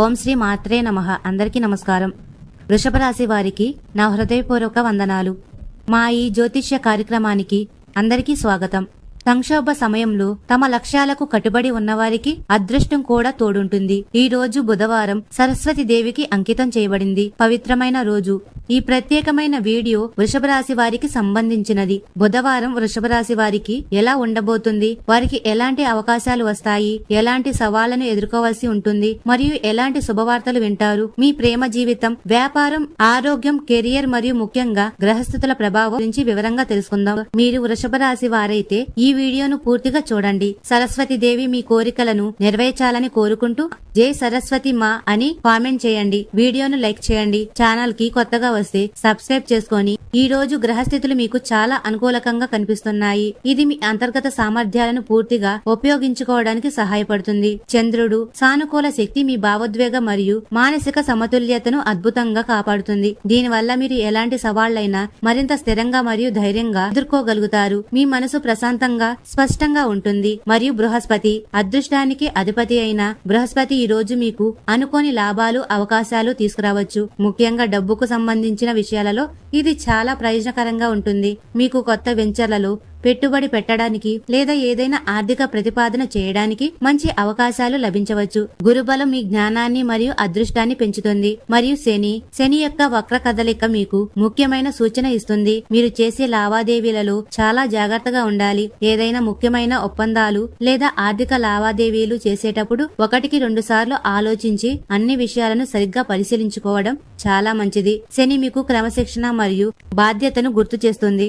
ఓం శ్రీ మాత్రే నమః. అందరికీ నమస్కారం. వృషభ రాశి వారికి నా హృదయపూర్వక వందనాలు. మా ఈ జ్యోతిష్య కార్యక్రమానికి అందరికీ స్వాగతం. సంక్షోభ సమయంలో తమ లక్ష్యాలకు కట్టుబడి ఉన్నవారికి అదృష్టం కూడా తోడుంటుంది. ఈ రోజు బుధవారం సరస్వతి దేవికి అంకితం చేయబడింది. పవిత్రమైన రోజు. ఈ ప్రత్యేకమైన వీడియో వృషభ రాశి వారికి సంబంధించినది. బుధవారం వృషభ రాశి వారికి ఎలా ఉండబోతుంది? వారికి ఎలాంటి అవకాశాలు వస్తాయి? ఎలాంటి సవాళ్ళను ఎదుర్కోవాల్సి ఉంటుంది? మరియు ఎలాంటి శుభవార్తలు వింటారు? మీ ప్రేమ జీవితం వ్యాపారం ఆరోగ్యం కెరియర్ మరియు ముఖ్యంగా గ్రహస్థితుల ప్రభావం గురించి వివరంగా తెలుసుకుందాం. మీరు వృషభ రాశి వారైతే ఈ వీడియోను పూర్తిగా చూడండి. సరస్వతి దేవి మీ కోరికలను నెరవేర్చాలని కోరుకుంటూ జై సరస్వతి మా అని కామెంట్ చేయండి. వీడియోను లైక్ చేయండి. ఛానల్కి కొత్తగా వస్తే సబ్స్క్రైబ్ చేసుకొని ఈ రోజు గ్రహస్థితులు మీకు చాలా అనుకూలకంగా కనిపిస్తున్నాయి. ఇది మీ అంతర్గత సామర్థ్యాలను పూర్తిగా ఉపయోగించుకోవడానికి సహాయపడుతుంది. చంద్రుడు సానుకూల శక్తి మీ భావోద్వేగ మరియు మానసిక సమతుల్యతను అద్భుతంగా కాపాడుతుంది. దీనివల్ల మీరు ఎలాంటి సవాళ్ళైనా మరింత స్థిరంగా మరియు ధైర్యంగా ఎదుర్కోగలుగుతారు. మీ మనసు ప్రశాంతంగా స్పష్టంగా ఉంటుంది. మరియు బృహస్పతి అదృష్టానికి అధిపతి అయిన బృహస్పతి ఈ రోజు మీకు అనుకోని లాభాలు అవకాశాలు తీసుకురావచ్చు. ముఖ్యంగా డబ్బుకు సంబంధించిన విషయాలలో ఇది చాలా ప్రయోజనకరంగా ఉంటుంది. మీకు కొత్త వెంచర్లలో పెట్టుబడి పెట్టడానికి లేదా ఏదైనా ఆర్థిక ప్రతిపాదన చేయడానికి మంచి అవకాశాలు లభించవచ్చు. గురుబలం మీ జ్ఞానాన్ని మరియు అదృష్టాన్ని పెంచుతుంది. మరియు శని శని యొక్క వక్ర కదలిక మీకు ముఖ్యమైన సూచన ఇస్తుంది. మీరు చేసే లావాదేవీలలో చాలా జాగ్రత్తగా ఉండాలి. ఏదైనా ముఖ్యమైన ఒప్పందాలు లేదా ఆర్థిక లావాదేవీలు చేసేటప్పుడు ఒకటికి రెండు సార్లు ఆలోచించి అన్ని విషయాలను సరిగ్గా పరిశీలించుకోవడం చాలా మంచిది. శని మీకు క్రమశిక్షణ మరియు బాధ్యతను గుర్తు చేస్తుంది.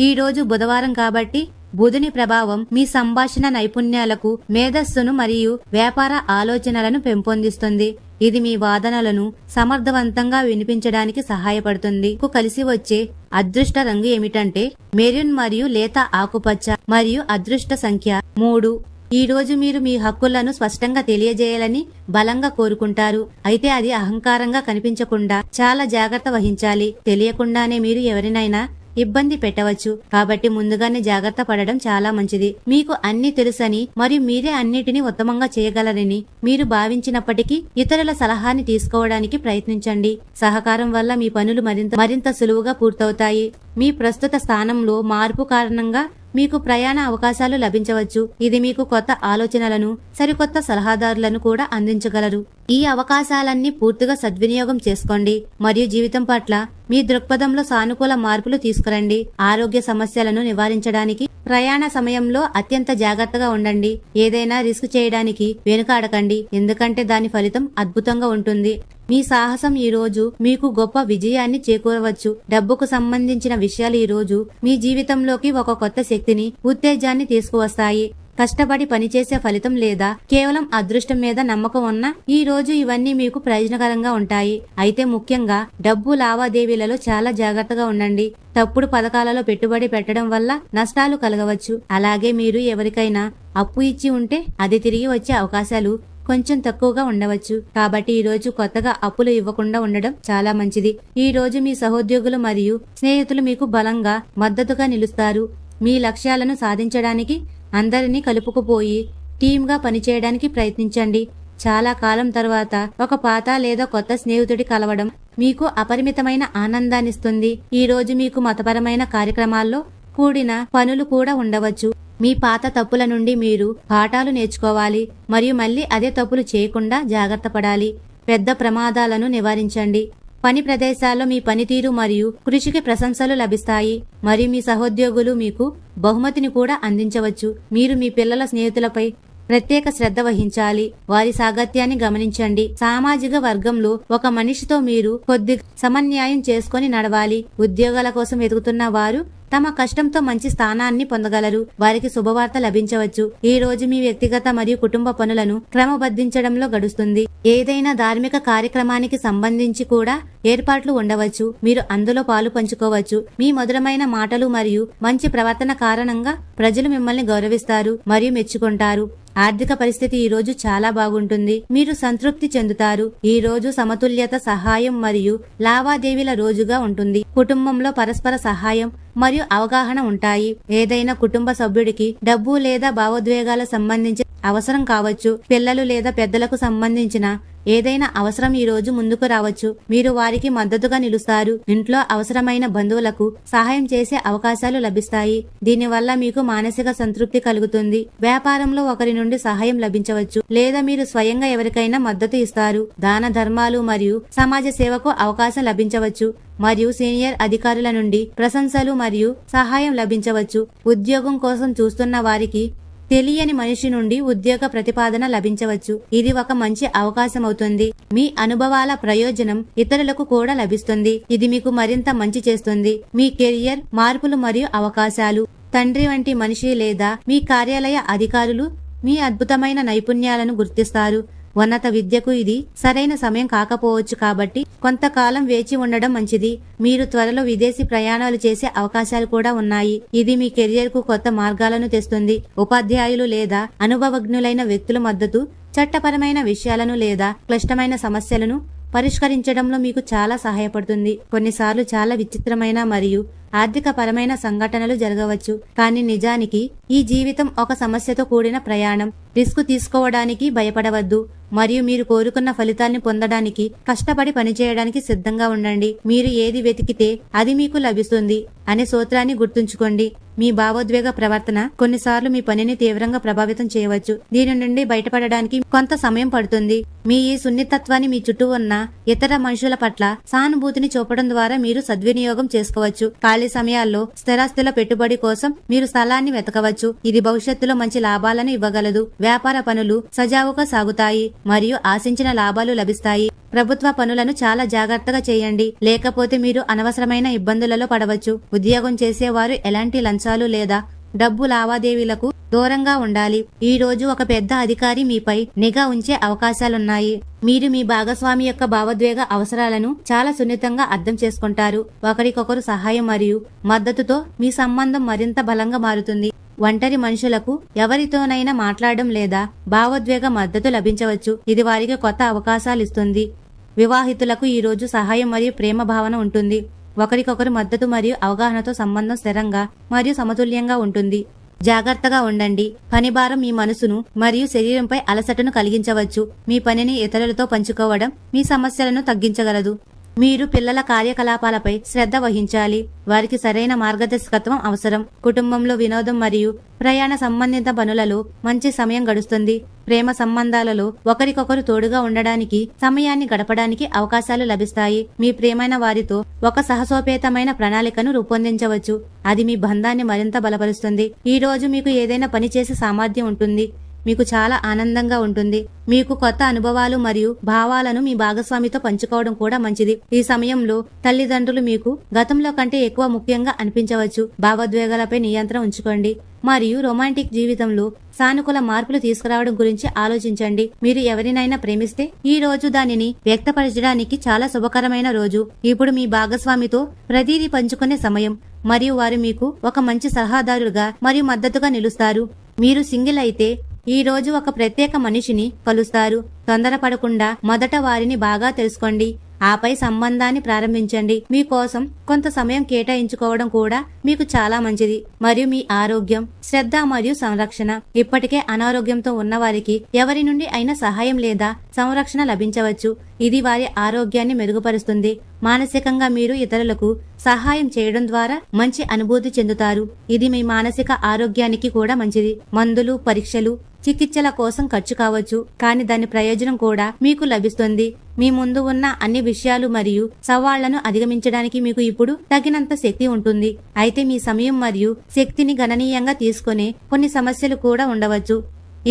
ఈరోజు బుధవారం కాబట్టి బుధుని ప్రభావం మీ సంభాషణ నైపుణ్యాలకు మేధస్సును మరియు వ్యాపార ఆలోచనలను పెంపొందిస్తుంది. ఇది మీ వాదనలను సమర్థవంతంగా వినిపించడానికి సహాయపడుతుంది. మీకు కలిసి వచ్చే అదృష్ట రంగు ఏమిటంటే మెరూన్ మరియు లేత ఆకుపచ్చ మరియు అదృష్ట సంఖ్య మూడు. ఈ రోజు మీరు మీ హక్కులను స్పష్టంగా తెలియజేయాలని బలంగా కోరుకుంటారు. అయితే అది అహంకారంగా కనిపించకుండా చాలా జాగ్రత్త వహించాలి. తెలియకుండానే మీరు ఎవరినైనా ఇబ్బంది పెట్టవచ్చు. కాబట్టి ముందుగానే జాగ్రత్త పడడం చాలా మంచిది. మీకు అన్ని తెలుసని మరియు మీరే అన్నిటినీ ఉత్తమంగా చేయగలరని మీరు భావించినప్పటికీ ఇతరుల సలహాని తీసుకోవడానికి ప్రయత్నించండి. సహకారం వల్ల మీ పనులు మరింత మరింత సులువుగా పూర్తవుతాయి. మీ ప్రస్తుత స్థానంలో మార్పు కారణంగా మీకు ప్రయాణ అవకాశాలు లభించవచ్చు. ఇది మీకు కొత్త ఆలోచనలను సరికొత్త సలహాదారులను కూడా అందించగలరు. ఈ అవకాశాలన్నీ పూర్తిగా సద్వినియోగం చేసుకోండి. మరియు జీవితం పట్ల మీ దృక్పథంలో సానుకూల మార్పులు తీసుకురండి. ఆరోగ్య సమస్యలను నివారించడానికి ప్రయాణ సమయంలో అత్యంత జాగ్రత్తగా ఉండండి. ఏదైనా రిస్క్ చేయడానికి వెనుకాడకండి. ఎందుకంటే దాని ఫలితం అద్భుతంగా ఉంటుంది. మీ సాహసం ఈ రోజు మీకు గొప్ప విజయాన్ని చేకూరవచ్చు. డబ్బుకు సంబంధించిన విషయాలు ఈ రోజు మీ జీవితంలోకి ఒక కొత్త శక్తిని ఉత్తేజాన్ని తీసుకువస్తాయి. కష్టపడి పనిచేసే ఫలితం లేదా కేవలం అదృష్టం మీద నమ్మకం ఉన్న ఈ రోజు ఇవన్నీ మీకు ప్రయోజనకరంగా ఉంటాయి. అయితే ముఖ్యంగా డబ్బు లావాదేవీలలో చాలా జాగ్రత్తగా ఉండండి. తప్పుడు పథకాలలో పెట్టుబడి పెట్టడం వల్ల నష్టాలు కలగవచ్చు. అలాగే మీరు ఎవరికైనా అప్పు ఇచ్చి ఉంటే అది తిరిగి వచ్చే అవకాశాలు కొంచెం తక్కువగా ఉండవచ్చు. కాబట్టి ఈ రోజు కొత్తగా అప్పులు ఇవ్వకుండా ఉండడం చాలా మంచిది. ఈ రోజు మీ సహోద్యోగులు మరియు స్నేహితులు మీకు బలంగా మద్దతుగా నిలుస్తారు. మీ లక్ష్యాలను సాధించడానికి అందరినీ కలుపుకుపోయి టీమ్గా పనిచేయడానికి ప్రయత్నించండి. చాలా కాలం తర్వాత ఒక పాత లేదా కొత్త స్నేహితుడి కలవడం మీకు అపరిమితమైన ఆనందాన్నిస్తుంది. ఈ రోజు మీకు మతపరమైన కార్యక్రమాల్లో కూడిన పనులు కూడా ఉండవచ్చు. మీ పాత తప్పుల నుండి మీరు పాఠాలు నేర్చుకోవాలి. మరియు మళ్ళీ అదే తప్పులు చేయకుండా జాగ్రత్త పడాలి. పెద్ద ప్రమాదాలను నివారించండి. పని ప్రదేశాల్లో మీ పనితీరు మరియు కృషికి ప్రశంసలు లభిస్తాయి. మరియు మీ సహోద్యోగులు మీకు బహుమతిని కూడా అందించవచ్చు. మీరు మీ పిల్లల స్నేహితులపై ప్రత్యేక శ్రద్ధ వహించాలి. వారి సాగత్యాన్ని గమనించండి. సామాజిక వర్గంలో ఒక మనిషితో మీరు కొద్ది సమన్యాయం చేసుకొని నడవాలి. ఉద్యోగాల కోసం వెతుకుతున్న వారు తమ కష్టంతో మంచి స్థానాన్ని పొందగలరు. వారికి శుభవార్త లభించవచ్చు. ఈ రోజు మీ వ్యక్తిగత మరియు కుటుంబ పనులను క్రమబద్ధించడంలో గడుస్తుంది. ఏదైనా ధార్మిక కార్యక్రమానికి సంబంధించి కూడా ఏర్పాట్లు ఉండవచ్చు. మీరు అందులో పాలు పంచుకోవచ్చు. మీ మధురమైన మాటలు మరియు మంచి ప్రవర్తన కారణంగా ప్రజలు మిమ్మల్ని గౌరవిస్తారు మరియు మెచ్చుకుంటారు. ఆర్థిక పరిస్థితి ఈ రోజు చాలా బాగుంటుంది. మీరు సంతృప్తి చెందుతారు. ఈ రోజు సమతుల్యత సహాయం మరియు లావాదేవీల రోజుగా ఉంటుంది. కుటుంబంలో పరస్పర సహాయం మరియు అవగాహన ఉంటాయి. ఏదైనా కుటుంబ సభ్యుడికి డబ్బు లేదా భావోద్వేగాల సంబంధించిన అవసరం కావచ్చు. పిల్లలు లేదా పెద్దలకు సంబంధించిన ఏదైనా అవసరం ఈ రోజు ముందుకు రావచ్చు. మీరు వారికి మద్దతుగా నిలుస్తారు. ఇంట్లో అవసరమైన బంధువులకు సహాయం చేసే అవకాశాలు లభిస్తాయి. దీనివల్ల మీకు మానసిక సంతృప్తి కలుగుతుంది. వ్యాపారంలో ఒకరి నుండి సహాయం లభించవచ్చు. లేదా మీరు స్వయంగా ఎవరికైనా మద్దతు ఇస్తారు. దాన ధర్మాలు మరియు సమాజ సేవకు అవకాశం లభించవచ్చు. మరియు సీనియర్ అధికారుల నుండి ప్రశంసలు మరియు సహాయం లభించవచ్చు. ఉద్యోగం కోసం చూస్తున్న వారికి తెలియని మనిషి నుండి ఉద్యోగ ప్రతిపాదన లభించవచ్చు. ఇది ఒక మంచి అవకాశం అవుతుంది మీ అనుభవాల ప్రయోజనం ఇతరులకు కూడా లభిస్తుంది. ఇది మీకు మరింత మంచి చేస్తుంది. మీ కెరియర్ మార్పులు మరియు అవకాశాలు తండ్రి వంటి మనిషి లేదా మీ కార్యాలయ అధికారులు మీ అద్భుతమైన నైపుణ్యాలను గుర్తిస్తారు. ఉన్నత విద్యకు ఇది సరైన సమయం కాకపోవచ్చు కాబట్టి కొంతకాలం వేచి ఉండడం మంచిది. మీరు త్వరలో విదేశీ ప్రయాణాలు చేసే అవకాశాలు కూడా ఉన్నాయి. ఇది మీ కెరియర్కు కొత్త మార్గాలను తెస్తుంది. ఉపాధ్యాయులు లేదా అనుభవజ్ఞులైన వ్యక్తుల మద్దతు చట్టపరమైన విషయాలను లేదా క్లిష్టమైన సమస్యలను పరిష్కరించడంలో మీకు చాలా సహాయపడుతుంది. కొన్నిసార్లు చాలా విచిత్రమైన మరియు ఆర్థిక పరమైన సంఘటనలు జరగవచ్చు. కానీ నిజానికి ఈ జీవితం ఒక సమస్యతో కూడిన ప్రయాణం. రిస్క్ తీసుకోవడానికి భయపడవద్దు. మరియు మీరు కోరుకున్న ఫలితాల్ని పొందడానికి కష్టపడి పనిచేయడానికి సిద్ధంగా ఉండండి. మీరు ఏది వెతికితే అది మీకు లభిస్తుంది అనే సూత్రాన్ని గుర్తుంచుకోండి. మీ భావోద్వేగ ప్రవర్తన కొన్నిసార్లు మీ పనిని తీవ్రంగా ప్రభావితం చేయవచ్చు. దీని నుండి బయటపడడానికి కొంత సమయం పడుతుంది. మీ ఈ సున్నితత్వాన్ని మీ చుట్టూ ఉన్న ఇతర మనుషుల పట్ల సానుభూతిని చూపడం ద్వారా మీరు సద్వినియోగం చేసుకోవచ్చు. ఖాళీ సమయాల్లో స్థిరాస్తుల పెట్టుబడి కోసం మీరు స్థలాన్ని వెతకవచ్చు. ఇది భవిష్యత్తులో మంచి లాభాలను ఇవ్వగలదు. వ్యాపార పనులు సజావుగా సాగుతాయి. మరియు ఆశించిన లాభాలు లభిస్తాయి. ప్రభుత్వ పనులను చాలా జాగ్రత్తగా చేయండి. లేకపోతే మీరు అనవసరమైన ఇబ్బందులలో పడవచ్చు. ఉద్యోగం చేసేవారు ఎలాంటి లంచాలు లేదా డబ్బు లావాదేవీలకు దూరంగా ఉండాలి. ఈ రోజు ఒక పెద్ద అధికారి మీపై నిఘా ఉంచే అవకాశాలున్నాయి. మీరు మీ భాగస్వామి యొక్క భావోద్వేగ అవసరాలను చాలా సున్నితంగా అర్థం చేసుకుంటారు. ఒకరికొకరు సహాయం మరియు మద్దతుతో మీ సంబంధం మరింత బలంగా మారుతుంది. ఒంటరి మనుషులకు ఎవరితోనైనా మాట్లాడడం లేదా భావోద్వేగ మద్దతు లభించవచ్చు. ఇది వారికి కొత్త అవకాశాలు ఇస్తుంది. వివాహితులకు ఈ రోజు సహాయం మరియు ప్రేమ భావన ఉంటుంది. ఒకరికొకరు మద్దతు మరియు అవగాహనతో సంబంధం స్థిరంగా మరియు సమతుల్యంగా ఉంటుంది. జాగ్రత్తగా ఉండండి. పని భారం మీ మనసును మరియు శరీరంపై అలసటను కలిగించవచ్చు. మీ పనిని ఇతరులతో పంచుకోవడం మీ సమస్యలను తగ్గించగలదు. మీరు పిల్లల కార్యకలాపాలపై శ్రద్ధ వహించాలి. వారికి సరైన మార్గదర్శకత్వం అవసరం. కుటుంబంలో వినోదం మరియు ప్రయాణ సంబంధిత పనులలో మంచి సమయం గడుస్తుంది. ప్రేమ సంబంధాలలో ఒకరికొకరు తోడుగా ఉండడానికి సమయాన్ని గడపడానికి అవకాశాలు లభిస్తాయి. మీ ప్రేమైన వారితో ఒక సహసోపేతమైన ప్రణాళికను రూపొందించవచ్చు. అది మీ బంధాన్ని మరింత బలపరుస్తుంది. ఈ రోజు మీకు ఏదైనా పని చేసే సామర్థ్యం ఉంటుంది. మీకు చాలా ఆనందంగా ఉంటుంది. మీకు కొత్త అనుభవాలు మరియు భావాలను మీ భాగస్వామితో పంచుకోవడం కూడా మంచిది. ఈ సమయంలో తల్లిదండ్రులు మీకు గతంలో కంటే ఎక్కువ ముఖ్యంగా అనిపించవచ్చు. భావోద్వేగాలపై నియంత్రణ ఉంచుకోండి. మరియు రొమాంటిక్ జీవితంలో సానుకూల మార్పులు తీసుకురావడం గురించి ఆలోచించండి. మీరు ఎవరినైనా ప్రేమిస్తే ఈ రోజు దానిని వ్యక్తపరచడానికి చాలా శుభకరమైన రోజు. ఇప్పుడు మీ భాగస్వామితో ప్రతిదీ పంచుకునే సమయం. మరియు వారు మీకు ఒక మంచి సలహాదారుగా మరియు మద్దతుగా నిలుస్తారు. మీరు సింగిల్ అయితే ఈ రోజు ఒక ప్రత్యేక మనిషిని కలుస్తారు. తొందరపడకుండా మొదట వారిని బాగా తెలుసుకోండి. ఆపై సంబంధాన్ని ప్రారంభించండి. మీకోసం కొంత సమయం కేటాయించుకోవడం కూడా మీకు చాలా మంచిది. మరియు మీ ఆరోగ్యం శ్రద్ధ మరియు సంరక్షణ. ఇప్పటికే అనారోగ్యంతో ఉన్న వారికి ఎవరి నుండి అయినా సహాయం లేదా సంరక్షణ లభించవచ్చు. ఇది వారి ఆరోగ్యాన్ని మెరుగుపరుస్తుంది. మానసికంగా మీరు ఇతరులకు సహాయం చేయడం ద్వారా మంచి అనుభూతి చెందుతారు. ఇది మీ మానసిక ఆరోగ్యానికి కూడా మంచిది. మందులు పరీక్షలు చికిత్సల కోసం ఖర్చు కావచ్చు. కానీ దాని ప్రయోజనం కూడా మీకు లభిస్తుంది. మీ ముందు ఉన్న అన్ని విషయాలు మరియు సవాళ్ళను అధిగమించడానికి మీకు ఇప్పుడు తగినంత శక్తి ఉంటుంది. అయితే మీ సమయం మరియు శక్తిని గణనీయంగా తీసుకునే కొన్ని సమస్యలు కూడా ఉండవచ్చు.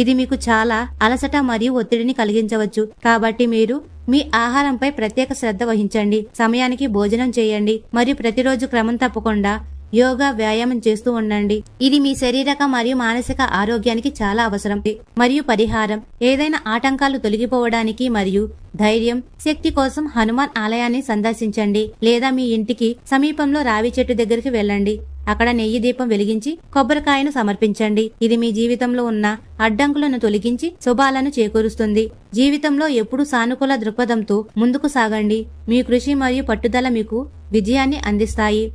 ఇది మీకు చాలా అలసట మరియు ఒత్తిడిని కలిగించవచ్చు. కాబట్టి మీరు మీ ఆహారంపై ప్రత్యేక శ్రద్ధ వహించండి. సమయానికి భోజనం చేయండి. మరియు ప్రతిరోజు క్రమం తప్పకుండా యోగా వ్యాయామం చేస్తూ ఉండండి. ఇది మీ శారీరక మరియు మానసిక ఆరోగ్యానికి చాలా అవసరం. మరియు పరిహారం. ఏదైనా ఆటంకాలు తొలగిపోవడానికి మరియు ధైర్యం శక్తి కోసం హనుమాన్ ఆలయాన్ని సందర్శించండి. లేదా మీ ఇంటికి సమీపంలో రావి చెట్టు దగ్గరికి వెళ్ళండి. అక్కడ నెయ్యి దీపం వెలిగించి కొబ్బరికాయను సమర్పించండి. ఇది మీ జీవితంలో ఉన్న అడ్డంకులను తొలగించి శుభాలను చేకూరుస్తుంది. జీవితంలో ఎప్పుడూ సానుకూల దృక్పథంతో ముందుకు సాగండి. మీ కృషి మరియు పట్టుదల మీకు విజయాన్ని అందిస్తాయి.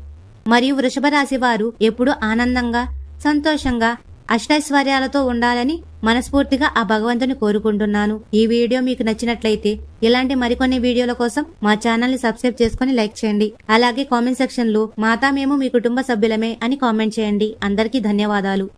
మరియు వృషభ రాశి వారు ఎప్పుడూ ఆనందంగా సంతోషంగా అష్టైశ్వర్యాలతో ఉండాలని మనస్ఫూర్తిగా ఆ భగవంతుని కోరుకుంటున్నాను. ఈ వీడియో మీకు నచ్చినట్లయితే ఇలాంటి మరికొన్ని వీడియోల కోసం మా ఛానల్ని సబ్స్క్రైబ్ చేసుకుని లైక్ చేయండి. అలాగే కామెంట్ సెక్షన్లో మాతా మేము మీ కుటుంబ సభ్యులమే అని కామెంట్ చేయండి. అందరికీ ధన్యవాదాలు.